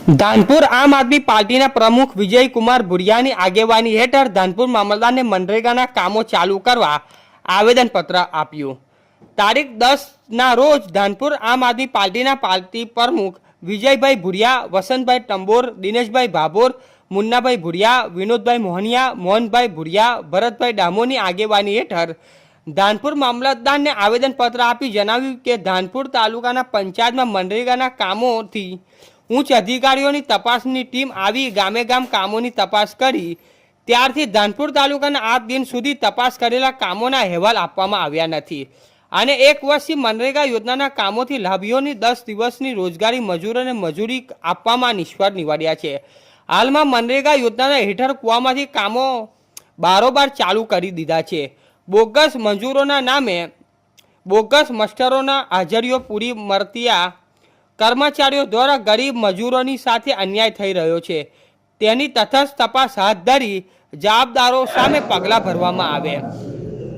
ધાનપુર આમ આદમી પાર્ટીના પ્રમુખ વિજયકુમાર ભુરિયાની આગેવાની હેઠળ ધાનપુર મામલદારને મનરેગાના કામો ચાલુ કરવા આવેદનપત્ર આપ્યું. તારીખ દસના રોજ ધાનપુર આમ આદમી પાર્ટીના પાર્ટી પ્રમુખ વિજયભાઈ ભુરિયા, વસંતભાઈ ટંબોર, દિનેશભાઈ ભાભોર, મુન્નાભાઈ ભુરિયા, વિનોદભાઈ મોહનિયા, મોહનભાઈ ભુરિયા, ભરતભાઈ ડામોની આગેવાની હેઠળ ધાનપુર મામલતદારને આવેદનપત્ર આપી જણાવ્યું કે ધાનપુર તાલુકાના પંચાયતમાં મનરેગાના કામોથી ઉચ્ચ અધિકારીઓની તપાસની ટીમ આવી ગામે ગામ કામોની તપાસ કરી. ત્યારથી ધાનપુર તાલુકાના આજ દિન સુધી તપાસ કરેલા કામોના અહેવાલ આપવામાં આવ્યા નથી. અને એક વર્ષથી મનરેગા યોજનાના કામોથી લાભીઓની દસ દિવસની રોજગારી મજૂરોને મજૂરી આપવામાં નિષ્ફળ નિવાડ્યા છે. હાલમાં મનરેગા યોજનાના હેઠળ કૂવામાંથી કામો બારોબાર ચાલુ કરી દીધા છે. બોગસ મજૂરોના નામે બોગસ મસ્ટરોના હાજરીઓ પૂરી મળતિયા કર્મચારીઓ દ્વારા ગરીબ મજૂરોની સાથે અન્યાય થઈ રહ્યો છે. તેની તટસ્થ તપાસ હાથ ધરી જવાબદારો સામે પગલાં ભરવામાં આવે.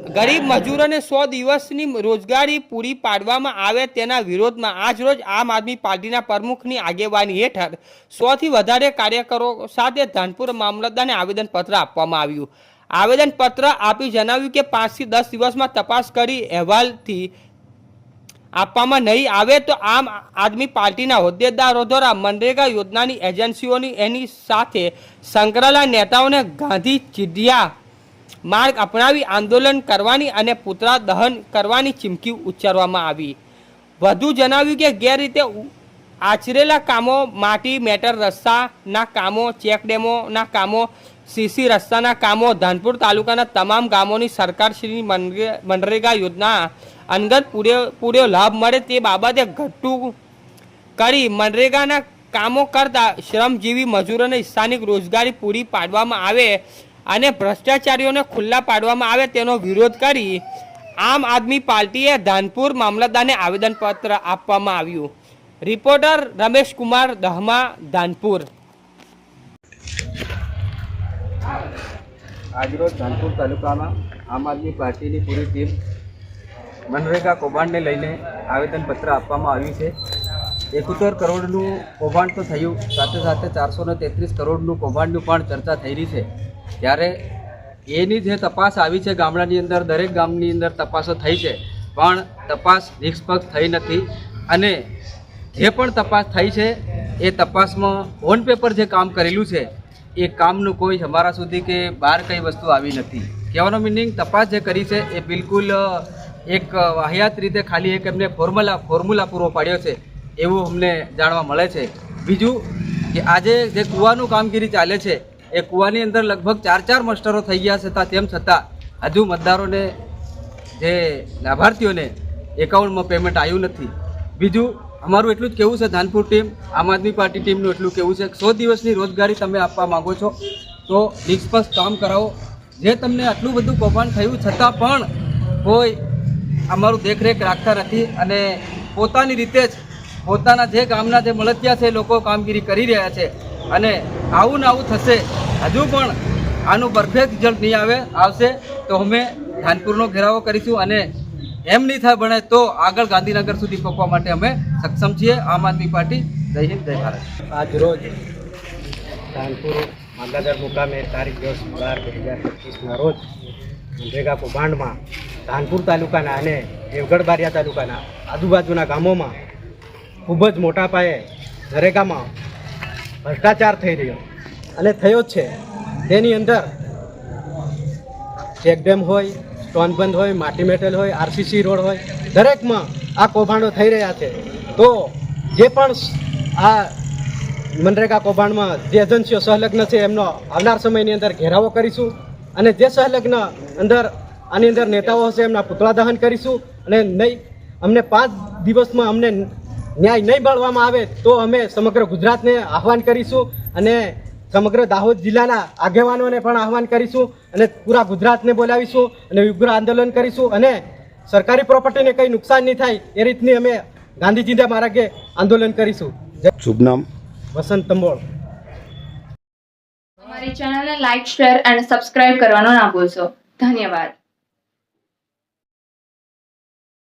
ગરીબ મજૂરોને સો દિવસની રોજગારી પૂરી પાડવામાં આવે તેના વિરોધમાં આજરોજ આમ આદમી પાર્ટીના પ્રમુખની આગેવાની હેઠળ સોથી વધારે કાર્યકરો સાથે ધાનપુર મામલતદારને આવેદનપત્ર આપવામાં આવ્યું. આવેદનપત્ર આપી જણાવ્યું કે પાંચથી દસ દિવસમાં તપાસ કરી અહેવાલથી આપવામાં નહીં આવે તો આમ આદમી પાર્ટીના હોદ્દેદારો દ્વારા મનરેગા યોજનાની એજન્સીઓની એની સાથે સંકળાયેલા નેતાઓને ગાંધી ચીડિયા માર્ગ અપનાવી આંદોલન કરવાની અને પુતળા દહન કરવાની ચીમકી ઉચ્ચારવામાં આવી. વધુ જણાવ્યું કે ગેરરીતે રીતે આચરેલા કામો માટી, મેટર રસ્તાના કામો, ચેકડેમોના કામો સીસી રસ્તાના કામો ધાનપુર તાલુકાના તમામ ગામોની સરકારશ્રીની મનરે- મનરેગા યોજના અંગત પૂરેપૂરો લાભ મળે તે બાબતે ઘટતું કરી મનરેગાના કામો કરતા શ્રમજીવી મજૂરોને સ્થાનિક રોજગારી પૂરી પાડવામાં આવે અને ભ્રષ્ટાચારીઓને ખુલ્લા પાડવામાં આવે તેનો વિરોધ કરી આમ આદમી પાર્ટીએ ધાનપુર મામલતદારને આવેદનપત્ર આપવામાં આવ્યું. રિપોર્ટર રમેશ કુમાર દહમા, ધાનપુર. આજરોજ ધાનપુર તાલુકામાં આમ આદમી પાર્ટીની પૂરી ટીમ મનરેગા કૌભાંડને લઈને આવેદનપત્ર આપવામાં આવ્યું છે. એકોતેર કરોડનું કૌભાંડ તો થયું, સાથે સાથે ચારસો ને તેત્રીસ કરોડનું કૌભાંડનું પણ ચર્ચા થઈ રહી છે. ત્યારે એની જે તપાસ આવી છે ગામડાની અંદર, દરેક ગામની અંદર તપાસો થઈ છે, પણ તપાસ નિષ્પક્ષ થઈ નથી. અને જે પણ તપાસ થઈ છે, એ તપાસમાં ઓન પેપર જે કામ કરેલું છે એ કામનું કોઈ અમારા સુધી કે બહાર કઈ વસ્તુ આવી નથી. કહેવાનો મિનિંગ તપાસ જે કરી છે એ બિલકુલ એક વાહિયાત રીતે ખાલી એક એમને ફોર્મ્યુલા ફોર્મ્યુલા પૂરો પાડ્યો છે એવું અમને જાણવા મળે છે. બીજું કે આજે જે કૂવાનું કામગીરી ચાલે છે એ કૂવાની અંદર લગભગ ચાર ચાર મસ્ટરો થઈ ગયા છતાં તેમ છતાં હજુ મતદારોને, જે લાભાર્થીઓને એકાઉન્ટમાં પેમેન્ટ આવ્યું નથી. બીજું અમારું એટલું જ કહેવું છે, ધાનપુર ટીમ, આમ આદમી પાર્ટી ટીમનું એટલું કહેવું છે, સો દિવસની રોજગારી તમે આપવા માંગો છો, તો નિષ્પક્ષ કામ કરાવો. જે તમને આટલું બધું કૌભાંડ થયું, છતાં પણ કોઈ અમારું દેખરેખ રાખતા નથી અને પોતાની રીતે જ પોતાના જે ગામના જે મળતિયા છે લોકો કામગીરી કરી રહ્યા છે અને આવું ને આવું થશે, હજુ પણ આનું પરફેક્ટ રિઝલ્ટ નહીં આવે, આવશે, તો અમે ધાનપુરનો ઘેરાવો કરીશું અને એમ નહીં થાય બને તો આગળ ગાંધીનગર સુધી પહોંચવા માટે અમે સક્ષમ છીએ. આમ આદમી પાર્ટી, જય હિન્દ, જય ભારત. આજ રોજ કાનપુર મામલાદાર મુકામે તારીખ દસ બાર બે હજાર પચીસના રોજ મનરેગા કૌભાંડમાં ધાનપુર તાલુકાના અને દેવગઢ બારિયા તાલુકાના આજુબાજુના ગામોમાં ખૂબ જ મોટા પાયે નરેગામાં ભ્રષ્ટાચાર થઈ રહ્યો. અને થયો જ છે. તેની અંદર ચેકડેમ હોય સ્ટોન બંધ હોય, માટી મેટલ હોય, આરસીસી રોડ હોય, દરેકમાં આ કૌભાંડો થઈ રહ્યા છે. તો જે પણ આ મનરેગા કૌભાંડમાં જે એજન્સીઓ સંલગ્ન છે, એમનો આવનાર સમયની અંદર ઘેરાવો કરીશું અને જે સંલગ્ન અંદર આની અંદર નેતાઓ હશે, એમના પુતળા દહન કરીશું અને નહીં, અમને પાંચ દિવસમાં અમને ન્યાય નહીં મળવામાં આવે તો અમે સમગ્ર ગુજરાતને આહવાન કરીશું અને સમગ્ર દાહોદ જિલ્લાના આગેવાનોને પણ આહવાન કરીશું અને પૂરા ગુજરાતને બોલાવીશું અને ઉગ્ર આંદોલન કરીશું અને સરકારી પ્રોપર્ટીને કંઈ નુકસાન નહીં થાય એ રીતની અમે ગાંધીજીના માર્ગે આંદોલન કરીશું. શુભ નામ. વસંત તંબોળ. અમારી ચેનલને લાઈક શેર અને સબસ્ક્રાઇબ કરવાનો ના ભૂલશો. ધન્યવાદ.